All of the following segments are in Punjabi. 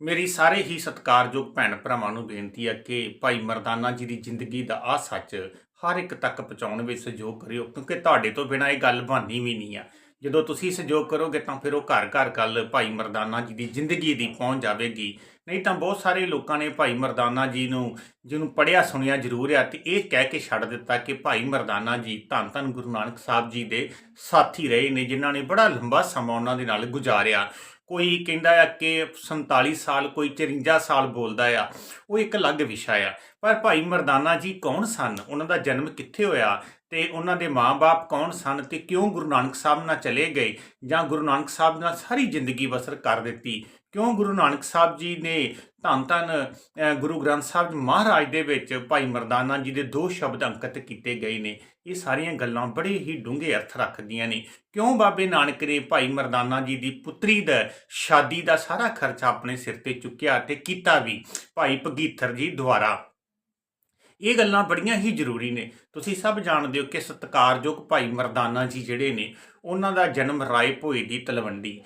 ਮੇਰੀ ਸਾਰੇ ਹੀ ਸਤਿਕਾਰਯੋਗ ਭੈਣ ਭਰਾਵਾਂ ਨੂੰ ਬੇਨਤੀ ਹੈ ਕਿ ਭਾਈ ਮਰਦਾਨਾ ਜੀ ਦੀ ਜ਼ਿੰਦਗੀ ਦਾ ਆ ਸੱਚ ਹਰ ਇੱਕ ਤੱਕ ਪਹੁੰਚਾਉਣ ਵਿੱਚ ਸਹਿਯੋਗ ਕਰਿਓ, ਕਿਉਂਕਿ ਤੁਹਾਡੇ ਤੋਂ ਬਿਨਾਂ ਇਹ ਗੱਲ ਬਣਨੀ ਵੀ ਨਹੀਂ ਆ। ਜਦੋਂ ਤੁਸੀਂ ਸਹਿਯੋਗ ਕਰੋਗੇ ਤਾਂ ਫਿਰ ਉਹ ਘਰ ਘਰ ਗੱਲ ਭਾਈ ਮਰਦਾਨਾ ਜੀ ਦੀ ਜ਼ਿੰਦਗੀ ਦੀ ਪਹੁੰਚ ਜਾਵੇਗੀ। ਨਹੀਂ ਤਾਂ ਬਹੁਤ ਸਾਰੇ ਲੋਕਾਂ ਨੇ ਭਾਈ ਮਰਦਾਨਾ ਜੀ ਨੂੰ, ਜਿਹਨੂੰ ਪੜਿਆ ਸੁਣਿਆ ਜ਼ਰੂਰ ਆ, ਤੇ ਇਹ ਕਹਿ ਕੇ ਛੱਡ ਦਿੱਤਾ ਕਿ ਭਾਈ ਮਰਦਾਨਾ ਜੀ ਧੰਨ ਧੰਨ ਗੁਰੂ ਨਾਨਕ ਸਾਹਿਬ ਜੀ ਦੇ ਸਾਥੀ ਰਹੇ ਨੇ, ਜਿਨ੍ਹਾਂ ਨੇ ਬੜਾ ਲੰਬਾ ਸਮਾਂ ਉਹਨਾਂ ਦੇ ਨਾਲ ਗੁਜ਼ਾਰਿਆ। ਕੋਈ ਕਹਿੰਦਾ ਆ ਕਿ 47 ਸਾਲ, ਕੋਈ 54 ਸਾਲ ਬੋਲਦਾ ਆ, ਉਹ ਇੱਕ ਅਲੱਗ ਵਿਸ਼ਾ ਆ। ਪਰ ਭਾਈ ਮਰਦਾਨਾ ਜੀ ਕੌਣ ਸਨ? ਉਹਨਾਂ ਦਾ ਜਨਮ ਕਿੱਥੇ ਹੋਇਆ? ਤੇ ਉਹਨਾਂ ਦੇ ਮਾਪੇ ਕੌਣ ਸਨ ਤੇ ਕਿਉਂ ਗੁਰੂ ਨਾਨਕ ਸਾਹਿਬ ਨਾਲ ਚਲੇ ਗਏ ਜਾਂ ਗੁਰੂ ਨਾਨਕ ਸਾਹਿਬ ਨਾਲ ਸਾਰੀ ਜ਼ਿੰਦਗੀ ਬਸਰ ਕਰ ਦਿੱਤੀ? ਕਿਉਂ ਗੁਰੂ ਨਾਨਕ ਸਾਹਿਬ ਜੀ ਨੇ ਧੰਨ ਧੰਨ ਗੁਰੂ ਗ੍ਰੰਥ ਸਾਹਿਬ ਮਹਾਰਾਜ ਦੇ ਵਿੱਚ ਭਾਈ ਮਰਦਾਨਾ ਜੀ ਦੇ ਦੋ ਸ਼ਬਦ ਅੰਕਿਤ ਕੀਤੇ ਗਏ ਨੇ? ਇਹ ਸਾਰੀਆਂ ਗੱਲਾਂ ਬੜੇ ਹੀ ਡੂੰਘੇ ਅਰਥ ਰੱਖਦੀਆਂ ਨੇ। ਕਿਉਂ ਬਾਬੇ ਨਾਨਕ ਨੇ ਭਾਈ ਮਰਦਾਨਾ ਜੀ ਦੀ ਪੁੱਤਰੀ ਦਾ, ਸ਼ਾਦੀ ਦਾ ਸਾਰਾ ਖਰਚਾ ਆਪਣੇ ਸਿਰ ਤੇ ਚੁੱਕਿਆ ਤੇ ਕੀਤਾ ਵੀ? ਭਾਈ ਭਗੀਥਰ ਜੀ ਦੁਆਰਾ। ਇਹ ਗੱਲਾਂ ਬੜੀਆਂ ਹੀ ਜ਼ਰੂਰੀ ਨੇ। ਤੁਸੀਂ ਸਭ ਜਾਣਦੇ ਹੋ ਕਿ ਸਤਿਕਾਰਯੋਗ ਭਾਈ ਮਰਦਾਨਾ ਜੀ ਜਿਹੜੇ ਨੇ, ਉਹਨਾਂ ਦਾ ਜਨਮ ਰਾਏ ਭੋਏ ਦੀ ਤਲਵੰਡੀ।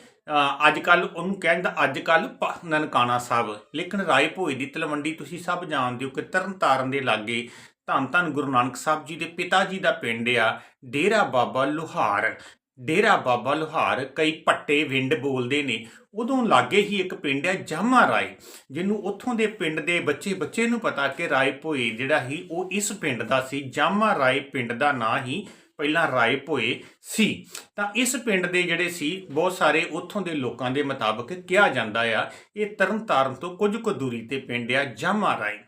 ਅੱਜ ਕੱਲ ਉਹਨੂੰ ਕਹਿੰਦਾ ਅੱਜ ਕੱਲ ਨਨਕਾਣਾ ਸਾਹਿਬ। ਲੇਕਿਨ ਰਾਏ ਭੋਏ ਦੀ ਤਲਵੰਡੀ ਤੁਸੀਂ ਸਭ ਜਾਣਦੇ ਹੋ ਕਿ ਤਰਨਤਾਰਨ ਦੇ ਲਾਗੇ ਧੰਨ ਧੰਨ ਗੁਰੂ ਨਾਨਕ ਸਾਹਿਬ ਜੀ ਦੇ ਪਿਤਾ ਜੀ ਦਾ ਪਿੰਡ ਆ, ਡੇਰਾ ਬਾਬਾ ਲੁਹਾਰ। ਡੇਰਾ ਬਾਬਾ ਲੁਹਾਰ ਕਈ ਪੱਟੇ ਵਿੰਡ ਬੋਲਦੇ ਨੇ। ਉਦੋਂ ਲਾਗੇ ਹੀ ਇੱਕ ਪਿੰਡ ਹੈ ਜਾਮਾ ਰਾਏ, ਜਿਹਨੂੰ ਉੱਥੋਂ ਦੇ ਪਿੰਡ ਦੇ ਬੱਚੇ ਬੱਚੇ ਨੂੰ ਪਤਾ ਕਿ ਰਾਏ ਭੋਏ ਜਿਹੜਾ ਹੀ ਉਹ ਇਸ ਪਿੰਡ ਦਾ ਸੀ। ਜਾਮਾ ਰਾਏ ਪਿੰਡ ਦਾ ਨਾਂ ਹੀ ਪਹਿਲਾਂ ਰਾਏ ਭੋਏ ਸੀ। ਤਾਂ ਇਸ ਪਿੰਡ ਦੇ ਜਿਹੜੇ ਸੀ, ਬਹੁਤ ਸਾਰੇ ਉੱਥੋਂ ਦੇ ਲੋਕਾਂ ਦੇ ਮੁਤਾਬਕ ਕਿਹਾ ਜਾਂਦਾ ਆ, ਇਹ ਤਰਨਤਾਰਨ ਤੋਂ ਕੁਝ ਕੁ ਦੂਰੀ ਤੇ ਪਿੰਡ ਆ ਜਾਮਾ ਰਾਏ।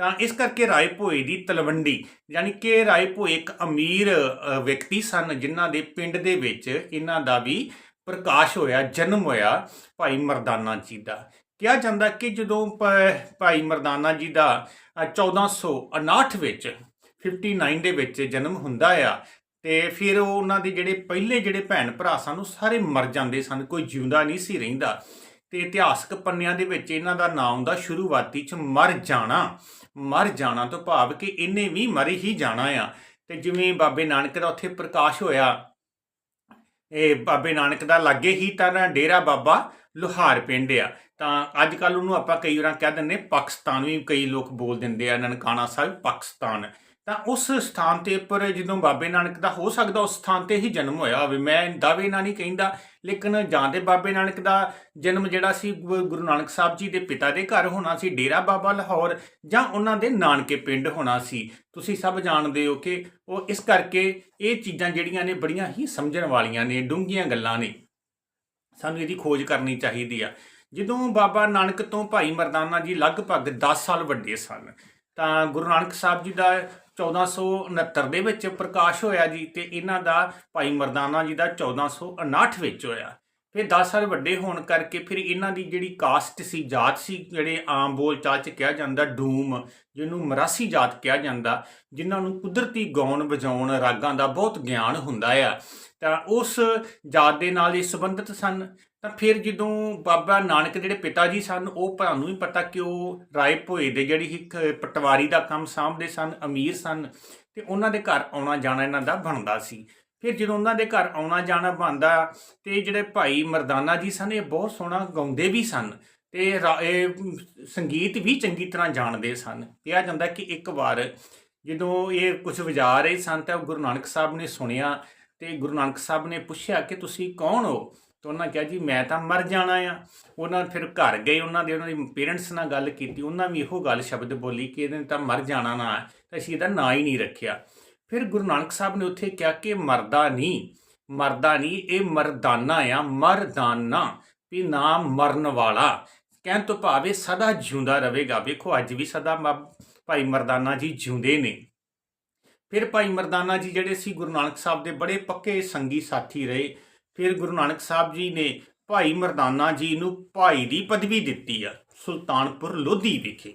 ਤਾਂ ਇਸ ਕਰਕੇ ਰਾਏ ਭੋਏ ਦੀ ਤਲਵੰਡੀ ਯਾਨੀ ਕਿ ਰਾਏ ਭੋਏ ਇੱਕ ਅਮੀਰ ਵਿਅਕਤੀ ਸਨ ਜਿਨ੍ਹਾਂ ਦੇ ਪਿੰਡ ਦੇ ਵਿੱਚ ਇਹਨਾਂ ਦਾ ਵੀ ਪ੍ਰਕਾਸ਼ ਹੋਇਆ ਜਨਮ ਹੋਇਆ ਭਾਈ ਮਰਦਾਨਾ ਜੀ ਦਾ। ਕਿਹਾ ਜਾਂਦਾ ਕਿ ਜਦੋਂ ਪ- ਭਾਈ ਮਰਦਾਨਾ ਜੀ ਦਾ ਅ, 1459 ਵਿੱਚ 59 ਦੇ ਵਿੱਚ ਜਨਮ ਹੁੰਦਾ ਆ ਤੇ ਫਿਰ ਉਹ ਉਹਨਾਂ ਦੇ ਜਿਹੜੇ ਪਹਿਲੇ ਜਿਹੜੇ ਭੈਣ ਭਰਾ ਸਨ ਉਹ ਸਾਰੇ ਮਰ ਜਾਂਦੇ ਸਨ ਕੋਈ ਜਿਉਂਦਾ ਨਹੀਂ ਸੀ ਰਹਿੰਦਾ। ਤੇ ਇਤਿਹਾਸਕ ਪੰਨਿਆਂ ਦੇ ਵਿੱਚ ਇਹਨਾਂ ਦਾ ਨਾਮ ਹੁੰਦਾ ਸ਼ੁਰੂਆਤੀ ਚ ਮਰ ਜਾਣਾ। ਮਰ ਜਾਣਾ ਤੋਂ ਭਾਵ ਕਿ ਇਹਨੇ ਵੀ ਮਰ ਹੀ ਜਾਣਾ ਆ। ਤੇ ਜਿਵੇਂ ਬਾਬੇ ਨਾਨਕ ਦਾ ਉੱਥੇ ਪ੍ਰਕਾਸ਼ ਹੋਇਆ, ਇਹ ਬਾਬੇ ਨਾਨਕ ਦਾ ਲਾਗੇ ਹੀ ਤਾਂ ਡੇਰਾ ਬਾਬਾ ਲੁਹਾਰ ਪਿੰਡ ਆ। ਤਾਂ ਅੱਜ ਕੱਲ ਉਹਨੂੰ ਆਪਾਂ ਕਈ ਵਾਰਾਂ ਕਹਿ ਦਿੰਦੇ ਪਾਕਿਸਤਾਨ ਵੀ ਕਈ ਲੋਕ ਬੋਲ ਦਿੰਦੇ ਆ, ਨਨਕਾਣਾ ਸਾਹਿਬ ਪਾਕਿਸਤਾਨ। ਤਾਂ ਉਸ ਸਥਾਨ ਤੇ ਉੱਪਰ ਜਦੋਂ ਬਾਬੇ ਨਾਨਕ ਦਾ ਹੋ ਸਕਦਾ, ਉਸ ਸਥਾਨ ਤੇ ਹੀ ਜਨਮ ਹੋਇਆ ਹੋਵੇ। ਮੈਂ ਦਾਅਵੇ ਨਾਲ ਨਹੀਂ ਕਹਿੰਦਾ, ਲੇਕਿਨ ਜਾਂ ਤੇ ਬਾਬੇ ਨਾਨਕ ਦਾ ਜਨਮ ਜਿਹੜਾ ਸੀ ਗੁਰੂ ਨਾਨਕ ਸਾਹਿਬ ਜੀ ਦੇ ਪਿਤਾ ਦੇ ਘਰ ਹੋਣਾ ਸੀ, ਡੇਰਾ ਬਾਬਾ ਲਾਹੌਰ, ਜਾਂ ਉਹਨਾਂ ਦੇ ਨਾਨਕੇ ਪਿੰਡ ਹੋਣਾ ਸੀ। ਤੁਸੀਂ ਸਭ ਜਾਣਦੇ ਹੋ ਕਿ ਉਹ ਇਸ ਕਰਕੇ ਇਹ ਚੀਜ਼ਾਂ ਜਿਹੜੀਆਂ ਨੇ ਬੜੀਆਂ ਹੀ ਸਮਝਣ ਵਾਲੀਆਂ ਨੇ, ਡੂੰਘੀਆਂ ਗੱਲਾਂ ਨੇ। ਸਾਨੂੰ ਇਹਦੀ ਖੋਜ ਕਰਨੀ ਚਾਹੀਦੀ ਆ। ਜਦੋਂ ਬਾਬਾ ਨਾਨਕ ਤੋਂ ਭਾਈ ਮਰਦਾਨਾ ਜੀ ਲਗਭਗ 10 ਸਾਲ ਵੱਡੇ ਸਨ ਤਾਂ ਗੁਰੂ ਨਾਨਕ ਸਾਹਿਬ ਜੀ ਦਾ 1469 ਦੇ ਵਿੱਚ ਪ੍ਰਕਾਸ਼ ਹੋਇਆ ਜੀ ਤੇ ਇਹਨਾਂ ਦਾ ਭਾਈ ਮਰਦਾਨਾ ਜੀ ਦਾ 1459 ਵਿੱਚ ਹੋਇਆ। ਫਿਰ 10 ਸਾਲ ਵੱਡੇ ਹੋਣ ਕਰਕੇ ਫਿਰ ਇਹਨਾਂ ਦੀ ਜਿਹੜੀ ਕਾਸਟ ਸੀ, ਜਾਤ ਸੀ, ਜਿਹੜੇ ਆਮ ਬੋਲਚਾਲ ਚ ਕਿਹਾ ਜਾਂਦਾ, ਡੂਮ, ਜਿਹਨੂੰ ਮਰਾਸੀ ਜਾਤ ਕਿਹਾ ਜਾਂਦਾ, ਜਿਨ੍ਹਾਂ ਨੂੰ ਕੁਦਰਤੀ ਗਾਉਣ ਵਜਾਉਣ ਰਾਗਾਂ ਦਾ ਬਹੁਤ ਗਿਆਨ ਹੁੰਦਾ ਆ, ਤਾਂ ਉਸ ਜਾਤ ਦੇ ਨਾਲ ਇਹ ਸੰਬੰਧਿਤ ਸਨ। ਤਾਂ ਫਿਰ ਜਦੋਂ ਬਾਬਾ ਨਾਨਕ ਜਿਹੜੇ ਪਿਤਾ ਜੀ ਸਨ, ਉਹ ਤੁਹਾਨੂੰ ਵੀ ਪਤਾ ਕਿ ਉਹ ਰਾਏ ਭੋਏ ਦੇ ਜਿਹੜੀ ਇੱਕ ਪਟਵਾਰੀ ਦਾ ਕੰਮ ਸਾਂਭਦੇ ਸਨ, ਅਮੀਰ ਸਨ ਤੇ ਉਹਨਾਂ ਦੇ ਘਰ ਆਉਣਾ ਜਾਣਾ ਇਹਨਾਂ ਦਾ ਬਣਦਾ ਸੀ। ਫਿਰ ਜਦੋਂ ਉਹਨਾਂ ਦੇ ਘਰ ਆਉਣਾ ਜਾਣਾ ਬਣਦਾ ਤੇ ਜਿਹੜੇ ਭਾਈ ਮਰਦਾਨਾ ਜੀ ਸਨ, ਇਹ ਬਹੁਤ ਸੋਹਣਾ ਗਾਉਂਦੇ ਵੀ ਸਨ ਤੇ ਰਾ- ਇਹ ਸੰਗੀਤ ਵੀ ਚੰਗੀ ਤਰ੍ਹਾਂ ਜਾਣਦੇ ਸਨ। ਕਿਹਾ ਜਾਂਦਾ ਕਿ ਇੱਕ ਵਾਰ ਜਦੋਂ ਇਹ ਕੁਝ ਵਜਾ ਰਹੇ ਸਨ ਤਾਂ ਗੁਰੂ ਨਾਨਕ ਸਾਹਿਬ ਨੇ ਸੁਣਿਆ ਤੇ ਗੁਰੂ ਨਾਨਕ ਸਾਹਿਬ ਨੇ ਪੁੱਛਿਆ ਕਿ ਤੁਸੀਂ ਕੌਣ ਹੋ? ਤਾਂ ਉਹਨਾਂ ਕਿਹਾ ਜੀ, ਮੈਂ ਤਾਂ ਮਰ ਜਾਣਾ ਆ। ਉਹਨਾਂ ਫਿਰ ਘਰ ਗਏ, ਉਹਨਾਂ ਦੇ ਉਹਨਾਂ ਦੇ ਪੇਰੈਂਟਸ ਨਾਲ ਗੱਲ ਕੀਤੀ। ਉਹਨਾਂ ਵੀ ਇਹੋ ਗੱਲ ਸ਼ਬਦ ਬੋਲੀ ਕਿ ਇਹਨੇ ਤਾਂ ਮਰ ਜਾਣਾ ਨਾ, ਤਾਂ ਅਸੀਂ ਇਹਦਾ ਨਾਂ ਹੀ ਨਹੀਂ ਰੱਖਿਆ। ਫਿਰ ਗੁਰੂ ਨਾਨਕ ਸਾਹਿਬ ਨੇ ਉੱਥੇ ਕਿਹਾ ਕਿ ਮਰਦਾ ਨਹੀਂ ਮਰਦਾ ਨਹੀਂ, ਇਹ ਮਰਦਾਨਾ ਆ, ਮਰਦਾਨਾ, ਵੀ ਨਾਮ ਮਰਨ ਵਾਲਾ। ਕਹਿਣ ਤੋਂ ਭਾਵ ਇਹ ਸਦਾ ਜਿਉਂਦਾ ਰਹੇਗਾ। ਵੇਖੋ, ਅੱਜ ਵੀ ਸਦਾ ਮ- ਭਾਈ ਮਰਦਾਨਾ ਜੀ ਜਿਉਂਦੇ ਨੇ। ਫਿਰ ਭਾਈ ਮਰਦਾਨਾ ਜੀ ਜਿਹੜੇ ਸੀ, ਗੁਰੂ ਨਾਨਕ ਸਾਹਿਬ ਦੇ ਬੜੇ ਪੱਕੇ ਸੰਗੀ ਸਾਥੀ ਰਹੇ। ਫਿਰ ਗੁਰੂ ਨਾਨਕ ਸਾਹਿਬ ਜੀ ਨੇ ਭਾਈ ਮਰਦਾਨਾ ਜੀ ਨੂੰ ਭਾਈ ਦੀ ਪਦਵੀ ਦਿੱਤੀ ਆ, ਸੁਲਤਾਨਪੁਰ ਲੋਧੀ ਵਿਖੇ।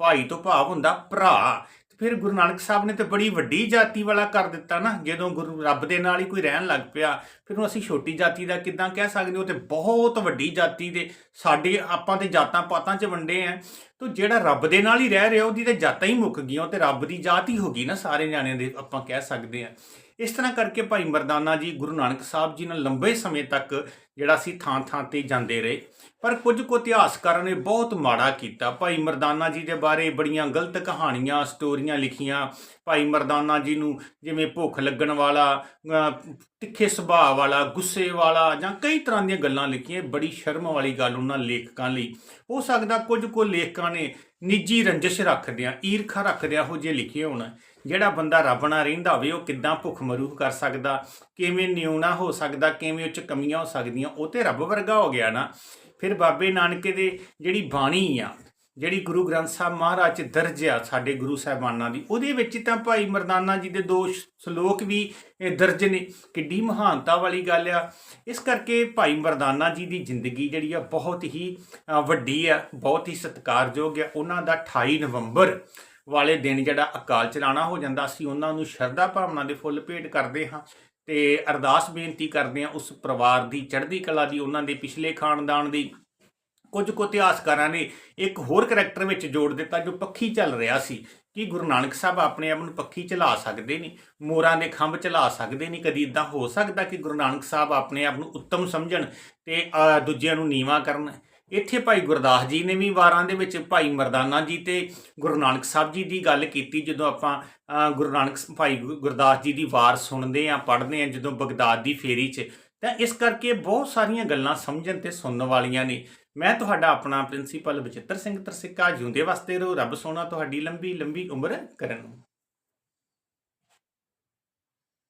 ਭਾਈ ਤੋਂ ਭਾਵ ਹੁੰਦਾ ਭਰਾ। ਫਿਰ ਗੁਰੂ ਨਾਨਕ ਸਾਹਿਬ ਨੇ ਤੇ ਬੜੀ ਵੱਡੀ ਜਾਤੀ ਵਾਲਾ ਕਰ ਦਿੱਤਾ ਨਾ, ਜਦੋਂ ਗੁਰੂ ਰੱਬ ਦੇ ਨਾਲ ਹੀ ਕੋਈ ਰਹਿਣ ਲੱਗ ਪਿਆ, ਫਿਰ ਉਹ ਅਸੀਂ ਛੋਟੀ ਜਾਤੀ ਦਾ ਕਿਦਾਂ ਕਹਿ ਸਕਦੇ ਹੋ ਤੇ ਬਹੁਤ ਵੱਡੀ ਜਾਤੀ ਦੇ ਸਾਡੇ ਆਪਾਂ ਤੇ ਜਾਤਾਂ ਪਾਤਾਂ 'ਚ ਵੰਡੇ ਆ। ਤੋ ਜਿਹੜਾ ਰੱਬ ਦੇ ਨਾਲ ਹੀ ਰਹਿ ਰਿਹਾ, ਉਹਦੀ ਤੇ ਜਾਤਾਂ ਹੀ ਮੁੱਕ ਗਈਆਂ, ਉਹ ਤੇ ਰੱਬ ਦੀ ਜਾਤ ਹੀ ਹੋ ਗਈ ਨਾ, ਸਾਰੇ ਜਾਣਿਆਂ ਦੇ ਆਪਾਂ ਕਹਿ ਸਕਦੇ ਆ ਇਸ ਤਰ੍ਹਾਂ ਕਰਕੇ ਭਾਈ ਮਰਦਾਨਾ ਜੀ ਗੁਰੂ ਨਾਨਕ ਸਾਹਿਬ ਜੀ ਨਾਲ ਲੰਬੇ ਸਮੇਂ ਤੱਕ ਜਿਹੜਾ ਸੀ ਥਾਂ ਥਾਂ ਤੇ ਜਾਂਦੇ ਰਹੇ। ਪਰ ਕੁਝ ਕੁ ਇਤਿਹਾਸਕਾਰਾਂ ਨੇ ਬਹੁਤ ਮਾੜਾ ਕੀਤਾ। ਭਾਈ ਮਰਦਾਨਾ ਜੀ ਦੇ ਬਾਰੇ ਬੜੀਆਂ ਗਲਤ ਕਹਾਣੀਆਂ, ਸਟੋਰੀਆਂ ਲਿਖੀਆਂ। ਭਾਈ ਮਰਦਾਨਾ ਜੀ ਨੂੰ ਜਿਵੇਂ ਭੁੱਖ ਲੱਗਣ ਵਾਲਾ ਤਿੱਖੇ ਸੁਭਾਅ ਵਾਲਾ, ਗੁੱਸੇ ਵਾਲਾ ਜਾਂ ਕਈ ਤਰ੍ਹਾਂ ਦੀਆਂ ਗੱਲਾਂ ਲਿਖੀਆਂ ਬੜੀ ਸ਼ਰਮ ਵਾਲੀ ਗੱਲ ਉਹਨਾਂ ਲੇਖਕਾਂ ਲਈ। ਹੋ ਸਕਦਾ ਕੁਝ ਕੁ ਲੇਖਕਾਂ ਨੇ ਨਿੱਜੀ ਰੰਜਿਸ਼ ਰੱਖਦਿਆਂ, ਈਰਖਾ ਰੱਖਦਿਆਂ ਉਹ ਜੇ ਲਿਖੇ ਹੋਣ। ਜਿਹੜਾ ਬੰਦਾ ਰੱਬ ਨਾਲ ਰਹਿੰਦਾ ਹੋਵੇ, ਉਹ ਕਿੱਦਾਂ ਭੁੱਖ ਮਰੂ ਕਰ ਸਕਦਾ? ਕਿਵੇਂ ਨਿਉਣਾ ਹੋ ਸਕਦਾ? ਕਿਵੇਂ ਉਹ ਚ ਕਮੀਆਂ ਹੋ ਸਕਦੀਆਂ? ਉਹ ਤੇ ਰੱਬ ਵਰਗਾ ਹੋ ਗਿਆ ਨਾ। ਫਿਰ ਬਾਬੇ ਨਾਨਕੇ ਦੇ ਜਿਹੜੀ ਬਾਣੀ ਆ, ਜਿਹੜੀ ਗੁਰੂ ਗ੍ਰੰਥ ਸਾਹਿਬ ਮਹਾਰਾਜ ਚ ਦਰਜ ਆ ਸਾਡੇ ਗੁਰੂ ਸਾਹਿਬਾਨਾਂ ਦੀ, ਉਹਦੇ ਵਿੱਚ ਤਾਂ ਭਾਈ ਮਰਦਾਨਾ ਜੀ ਦੇ ਦੋ ਸ਼ਲੋਕ ਵੀ ਦਰਜ ਨੇ। ਕਿੱਡੀ ਮਹਾਨਤਾ ਵਾਲੀ ਗੱਲ ਆ। ਇਸ ਕਰਕੇ ਭਾਈ ਮਰਦਾਨਾ ਜੀ ਦੀ ਜ਼ਿੰਦਗੀ ਜਿਹੜੀ ਆ ਬਹੁਤ ਹੀ ਵੱਡੀ ਆ, ਬਹੁਤ ਹੀ ਸਤਿਕਾਰਯੋਗ ਆ। ਉਹਨਾਂ ਦਾ 28 ਨਵੰਬਰ ਵਾਲੇ ਦਿਨ ਜਿਹੜਾ ਅਕਾਲ ਚਲਾਣਾ ਹੋ ਜਾਂਦਾ ਸੀ ਉਹਨਾਂ ਨੂੰ ਸ਼ਰਧਾ ਭਾਵਨਾ ਦੇ ਫੁੱਲ ਭੇਟ ਕਰਦੇ ਹਾਂ ਤੇ ਅਰਦਾਸ ਬੇਨਤੀ ਕਰਦੇ ਹਾਂ ਉਸ ਪਰਿਵਾਰ ਦੀ, ਚੜ੍ਹਦੀ ਕਲਾ ਦੀ, ਉਹਨਾਂ ਦੇ ਪਿਛਲੇ ਖਾਨਦਾਨ ਦੀ, ਕੁਝ ਕੁ ਇਤਿਹਾਸਕਾਰਾਂ ਨੇ ਇੱਕ ਹੋਰ ਕਰੈਕਟਰ ਵਿੱਚ ਜੋੜ ਦਿੱਤਾ ਜੋ ਪੱਖੀ ਚੱਲ ਰਿਹਾ ਸੀ ਕਿ ਗੁਰੂ ਨਾਨਕ ਸਾਹਿਬ ਆਪਣੇ ਆਪ ਨੂੰ ਪੱਖੀ ਚਲਾ ਸਕਦੇ ਨੇ ਮੋਰਾਂ ਦੇ ਖੰਭ ਚਲਾ ਸਕਦੇ ਨੇ ਕਦੀ ਇਦਾਂ ਹੋ ਸਕਦਾ ਕਿ ਗੁਰੂ ਨਾਨਕ ਸਾਹਿਬ ਆਪਣੇ ਆਪ ਨੂੰ ਉੱਤਮ ਸਮਝਣ ਤੇ ਦੂਜਿਆਂ ਨੂੰ ਨੀਵਾ ਕਰਨ। ਇੱਥੇ ਭਾਈ ਗੁਰਦਾਸ ਜੀ ਨੇ ਵੀ ਵਾਰਾਂ ਦੇ ਵਿੱਚ ਭਾਈ ਮਰਦਾਨਾ ਜੀ ਤੇ ਗੁਰੂ ਨਾਨਕ ਸਾਹਿਬ ਜੀ ਦੀ ਗੱਲ ਕੀਤੀ, ਜਦੋਂ ਆਪਾਂ ਗੁਰੂ ਨਾਨਕ ਭਾਈ ਗੁ- ਗੁਰਦਾਸ ਜੀ ਦੀ ਵਾਰ ਸੁਣਦੇ ਆ, ਪੜ੍ਹਦੇ ਆ, ਜਦੋਂ ਬਗਦਾਦ ਦੀ ਫੇਰੀ 'ਚ, ਤਾਂ ਇਸ ਕਰਕੇ ਬਹੁਤ ਸਾਰੀਆਂ ਗੱਲਾਂ ਸਮਝਣ ਤੇ ਸੁਣਨ ਵਾਲੀਆਂ ਨੇ। ਮੈਂ ਤੁਹਾਡਾ ਆਪਣਾ ਪ੍ਰਿੰਸੀਪਲ ਬਚਿੱਤਰ ਸਿੰਘ ਤਰਸਿੱਕਾ, ਜਿਉਂਦੇ ਵਾਸਤੇ ਰਹੋ ਰੱਬ ਸੋਨਾ ਤੁਹਾਡੀ ਲੰਬੀ ਲੰਬੀ ਉਮਰ ਕਰਨ